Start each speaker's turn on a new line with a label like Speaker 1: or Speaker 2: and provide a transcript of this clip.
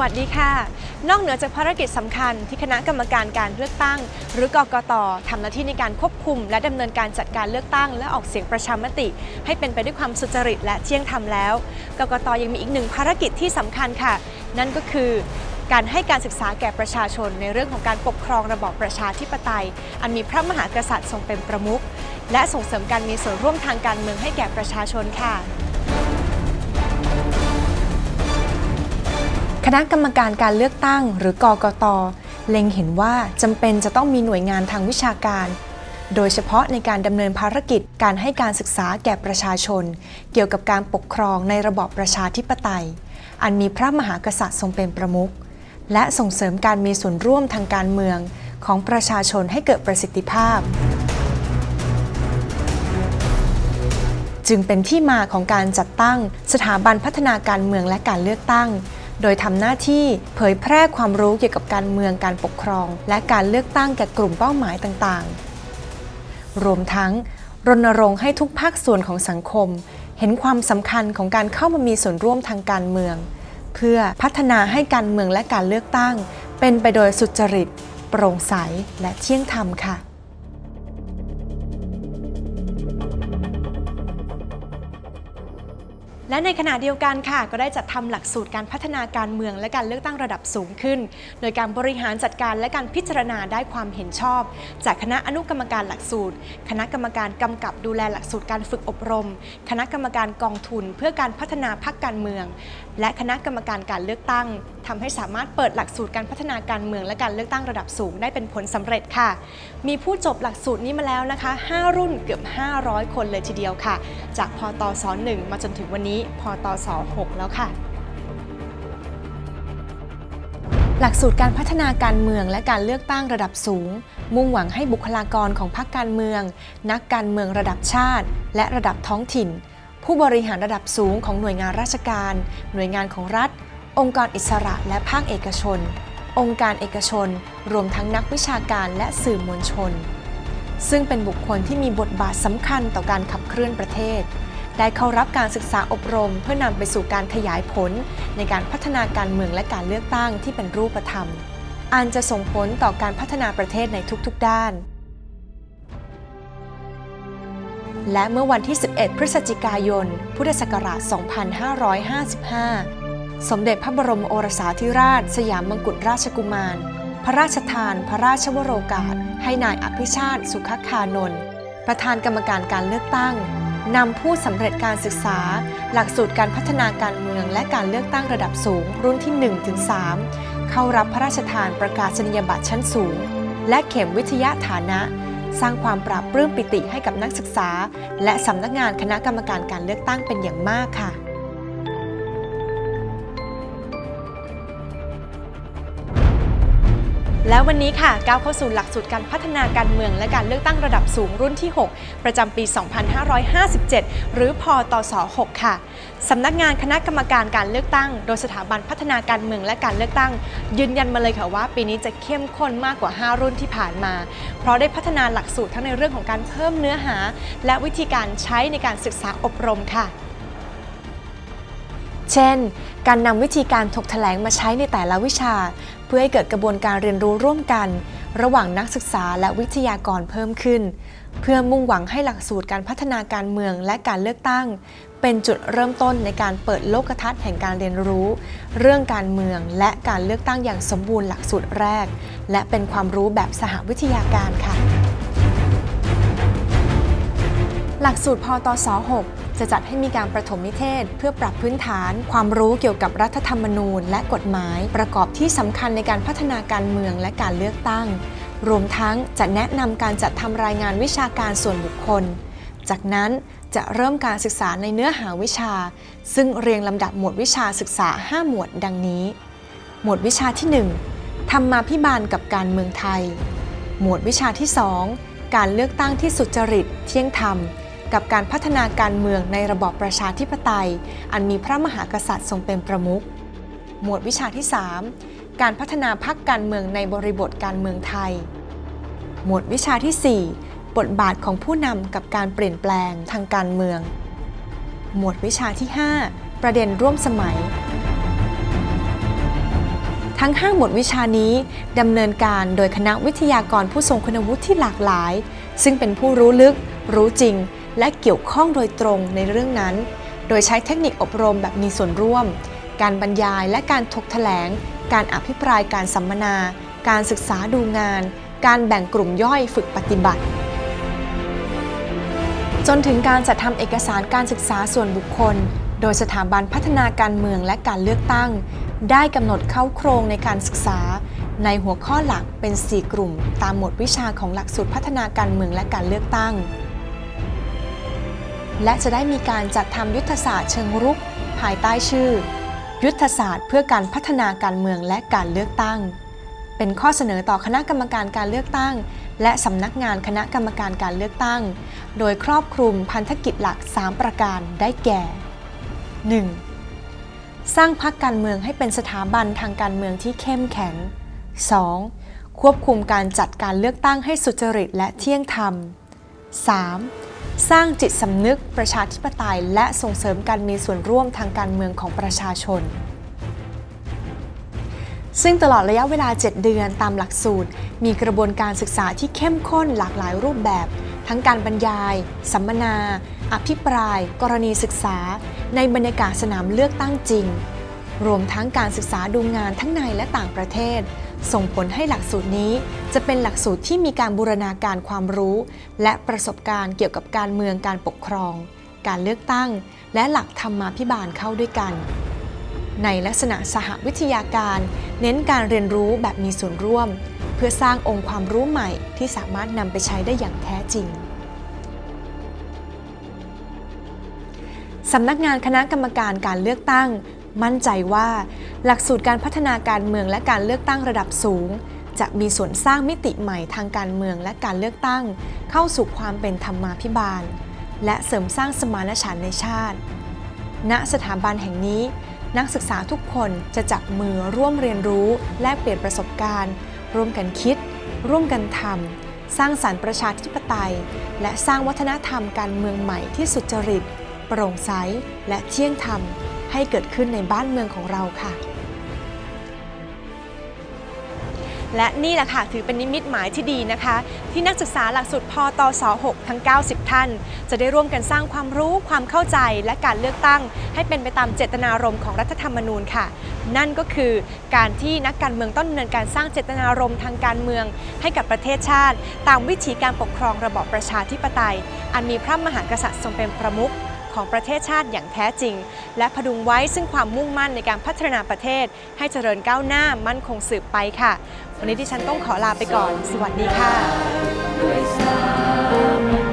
Speaker 1: วัสดีค่ะ นอกเหนือจากภารกิจสำคัญที่คณะกรรมการการเลือกตั้ง หรือกกตทำหน้าที่ในการควบคุม และดำเนินการจัดการเลือกตั้ง และออกเสียงประชามติ ให้เป็นไปด้วยความสุจริตและเที่ยงธรรมแล้ว กกตยังมีอีกหนึ่งภารกิจที่สำคัญค่ะ นั่นก็คือการให้การศึกษาแก่ประชาชนในเรื่องของการปกครองระบอบประชาธิปไตย อันมีพระมหากษัตริย์ทรงเป็นประมุขและส่งเสริมการมีส่วนร่วมทางการเมืองให้แก่ประชาชนค่ะ คณะกรรมการการเลือกตั้ง หรือกกต เล็งเห็นว่าจำเป็นจะต้องมีหน่วยงานทางวิชาการ โดยเฉพาะในการดำเนินภารกิจการให้การศึกษาแก่ประชาชน เกี่ยวกับการปกครองในระบอบประชาธิปไตย อันมีพระมหากษัตริย์ทรงเป็นประมุขและส่งเสริมการมีส่วนร่วมทางการเมืองของประชาชนให้เกิดประสิทธิภาพ จึงเป็นที่มาของการจัดตั้งสถาบันพัฒนาการเมืองและการเลือกตั้ง โดยทำหน้าที่เผยแพร่ความรู้เกี่ยวกับการเมืองการปกครอง และการเลือกตั้งแก่กลุ่มเป้าหมายต่างๆ รวมทั้งรณรงค์ให้ทุกภาคส่วนของสังคม เห็นความสำคัญของการเข้ามามีส่วนร่วมทางการเมือง เพื่อพัฒนาให้การเมืองและการเลือกตั้ง เป็นไปโดยสุจริต โปร่งใสและเที่ยงธรรมค่ะ และในขณะเดียวกันค่ะ ก็ได้จัดทำหลักสูตรการพัฒนาการเมืองและการเลือกตั้งระดับสูงขึ้น โดยการบริหารจัดการและการพิจารณาได้ความเห็นชอบ จากคณะอนุกรรมการหลักสูตร คณะกรรมการกำกับดูแลหลักสูตรการฝึกอบรม คณะกรรมการกองทุน เพื่อการพัฒนาพรรคการเมือง และคณะกรรมการการเลือกตั้ง ทำให้สามารถเปิดหลักสูตรการพัฒนาการเมืองและการเลือกตั้งระดับสูงได้เป็นผลสำเร็จค่ะ มีผู้จบหลักสูตรนี้มาแล้วนะคะ 5 รุ่นเกือบ 500 คนเลยทีเดียวค่ะ จากพอตศ1มาจนถึงวันนี้พอตศ6แล้วค่ะหลักสูตรการพัฒนาการเมืองและการเลือกตั้งระดับสูง มุ่งหวังให้บุคลากรของพรรคการเมือง นักการเมืองระดับชาติ และระดับท้องถิ่น ผู้บริหารระดับสูงของหน่วยงานราชการ หน่วยงานของรัฐ องค์กรอิสระและภาคเอกชน องค์การเอกชน รวมทั้งนักวิชาการและสื่อมวลชน ซึ่งเป็นบุคคลที่มีบทบาทสำคัญต่อการขับเคลื่อนประเทศ ได้เข้ารับการศึกษาอบรม เพื่อนำไปสู่การขยายผล ในการพัฒนาการเมืองและการเลือกตั้งที่เป็นรูปธรรม อันจะส่งผลต่อการพัฒนาประเทศในทุกๆ ด้านและเมื่อวันที่ 11 พฤศจิกายน พุทธศักราช 2555 สมเด็จพระบรมโอรสาธิราช สยามมกุฎราชกุมาร พระราชทานพระราชวโรกาส ให้นายอภิชาติสุขคานนท์ประธานกรรมการการเลือกตั้งนำผู้สำเร็จการศึกษา หลักสูตรการพัฒนาการเมืองและการเลือกตั้งระดับสูง รุ่นที่ 1-3 เข้ารับพระราชทานประกาศนียบัตรชั้นสูง และเข็มวิทยาฐานะ สร้างความปราบปลื้มปิติให้กับนักศึกษา และสำนักงานคณะกรรมการการเลือกตั้งเป็นอย่างมากค่ะ แล้ววันนี้ค่ะก้าวเข้าสู่หลักสูตรการพัฒนาการเมืองและการเลือกตั้งระดับสูงรุ่นที่ 6 ประจำปี 2557 หรือพตศ6ค่ะสำนักงานคณะกรรมการการเลือกตั้ง โดยสถาบันพัฒนาการเมืองและการเลือกตั้ง ยืนยันมาเลยค่ะว่า ปีนี้จะเข้มข้นมากกว่า 5 รุ่นที่ผ่านมา เพราะได้พัฒนาหลักสูตรทั้งในเรื่องของการเพิ่มเนื้อหา และวิธีการใช้ในการศึกษาอบรมค่ะ เช่น การนำวิธีการถกแถลงมาใช้ในแต่ละวิชา เพื่อให้เกิดกระบวนการเรียนรู้ร่วมกัน ระหว่างนักศึกษาและวิทยากรเพิ่มขึ้น เพื่อมุ่งหวังให้หลักสูตรการพัฒนาการเมืองและการเลือกตั้ง เป็นจุดเริ่มต้นในการเปิดโลกทัศน์แห่งการเรียนรู้ เรื่องการเมืองและการเลือกตั้งอย่างสมบูรณ์หลักสูตรแรก และเป็นความรู้แบบสหวิทยาการค่ะ หลักสูตรพตศ 6 จะจัดให้มีการประถมนิเทศ เพื่อปรับพื้นฐาน ความรู้เกี่ยวกับรัฐธรรมนูญ และกฎหมาย ประกอบที่สำคัญในการพัฒนาการเมืองและการเลือกตั้ง รวมทั้งจะแนะนำการจัดทำรายงานวิชาการส่วนบุคคล จากนั้นจะเริ่มการศึกษาในเนื้อหาวิชา ซึ่งเรียงลำดับหมวดวิชาศึกษา 5 หมวดดังนี้ หมวดวิชาที่ 1 ธรรมาภิบาลกับการเมืองไทย หมวดวิชาที่ 2 การเลือกตั้งที่สุจริต เที่ยงธรรม กับการพัฒนาการเมืองในระบอบประชาธิปไตย อันมีพระมหากษัตริย์ทรงเป็นประมุข หมวดวิชาที่ 3 การพัฒนาพรรคการเมืองในบริบทการเมืองไทย หมวดวิชาที่ 4 บทบาทของผู้นำกับการเปลี่ยนแปลงทางการเมือง หมวดวิชาที่ 5 ประเด็นร่วมสมัย ทั้ง 5 หมวดวิชานี้ดำเนินการโดยคณะวิทยากรผู้ทรงคุณวุฒิที่หลากหลาย ซึ่งเป็นผู้รู้ลึก รู้จริง และเกี่ยวข้องโดยตรงในเรื่องนั้น โดยใช้เทคนิคอบรมแบบมีส่วนร่วม การบรรยายและการถกแถลง การอภิปรายการสัมมนา การศึกษาดูงาน การแบ่งกลุ่มย่อยฝึกปฏิบัติ จนถึงการจัดทำเอกสารการศึกษาส่วนบุคคล โดยสถาบันพัฒนาการเมืองและการเลือกตั้ง ได้กำหนดเข้าโครงในการศึกษาในหัวข้อหลักเป็น 4 กลุ่ม ตามหมวดวิชาของหลักสูตรพัฒนาการเมืองและการเลือกตั้ง และจะได้มีการจัดทำยุทธศาสตร์เชิงรุก ภายใต้ชื่อ ยุทธศาสตร์เพื่อการพัฒนาการเมืองและการเลือกตั้ง เป็นข้อเสนอต่อคณะกรรมการการเลือกตั้ง และสำนักงานคณะกรรมการการเลือกตั้ง โดยครอบคลุมพันธกิจหลัก 3 ประการได้แก่ 1. สร้างพรรคการเมืองให้เป็นสถาบันทางการเมืองที่เข้มแข็ง 2. ควบคุมการจัดการเลือกตั้งให้สุจริตและเที่ยงธรรม 3. สร้างจิตสำนึกประชาธิปไตย และส่งเสริมการมีส่วนร่วมทางการเมืองของประชาชน ซึ่งตลอดระยะเวลา 7 เดือนตามหลักสูตร มีกระบวนการศึกษาที่เข้มข้นหลากหลายรูปแบบ ทั้งการบรรยาย สัมมนา อภิปราย กรณีศึกษา ในบรรยากาศสนามเลือกตั้งจริง รวมทั้งการศึกษาดูงานทั้งในและต่างประเทศ ส่งผลให้หลักสูตรนี้ จะเป็นหลักสูตรที่มีการบูรณาการความรู้ และประสบการณ์เกี่ยวกับการเมืองการปกครอง การเลือกตั้ง และหลักธรรมาภิบาลเข้าด้วยกัน ในลักษณะสหวิทยาการ เน้นการเรียนรู้แบบมีส่วนร่วม เพื่อสร้างองค์ความรู้ใหม่ที่สามารถนำไปใช้ได้อย่างแท้จริงสำนักงานคณะกรรมการการเลือกตั้ง มั่นใจว่าหลักสูตรการพัฒนาการเมืองและการเลือกตั้งระดับสูง จะมีส่วนสร้างมิติใหม่ทางการเมืองและการเลือกตั้ง เข้าสู่ความเป็นธรรมาภิบาล และเสริมสร้างสมานฉันท์ในชาติ ณสถาบันแห่งนี้ นักศึกษาทุกคนจะจับมือร่วมเรียนรู้ แลกเปลี่ยนประสบการณ์ ร่วมกันคิด ร่วมกันทำสร้างสารรค์ประชาธิปไตย และสร้างวัฒนธรรมการเมืองใหม่ที่สุจริต โปร่งใสและเที่ยงธรรม ให้เกิดขึ้นในบ้านเมืองของเราค่ะ และนี่แหละค่ะถือเป็นนิมิตหมายที่ดีนะคะ ที่นักศึกษาหลักสูตรพตศ6ทั้ง 90 ท่าน จะได้ร่วมกันสร้างความรู้ความเข้าใจและการเลือกตั้ง ให้เป็นไปตามเจตนารมณ์ของรัฐธรรมนูญค่ะ นั่นก็คือการที่นักการเมืองต้องดำเนินการสร้างเจตนารมณ์ทางการเมือง ให้กับประเทศชาติ ตามวิถีการปกครองระบอบประชาธิปไตย อันมีพระมหากษัตริย์ทรงเป็นประมุข ของประเทศชาติอย่างแท้จริง และพดุงไว้ซึ่งความมุ่งมั่นในการพัฒนาประเทศ ให้เจริญก้าวหน้ามั่นคงสืบไปค่ะ วันนี้ที่ฉันต้องขอลาไปก่อน สวัสดีค่ะ
Speaker 2: ประ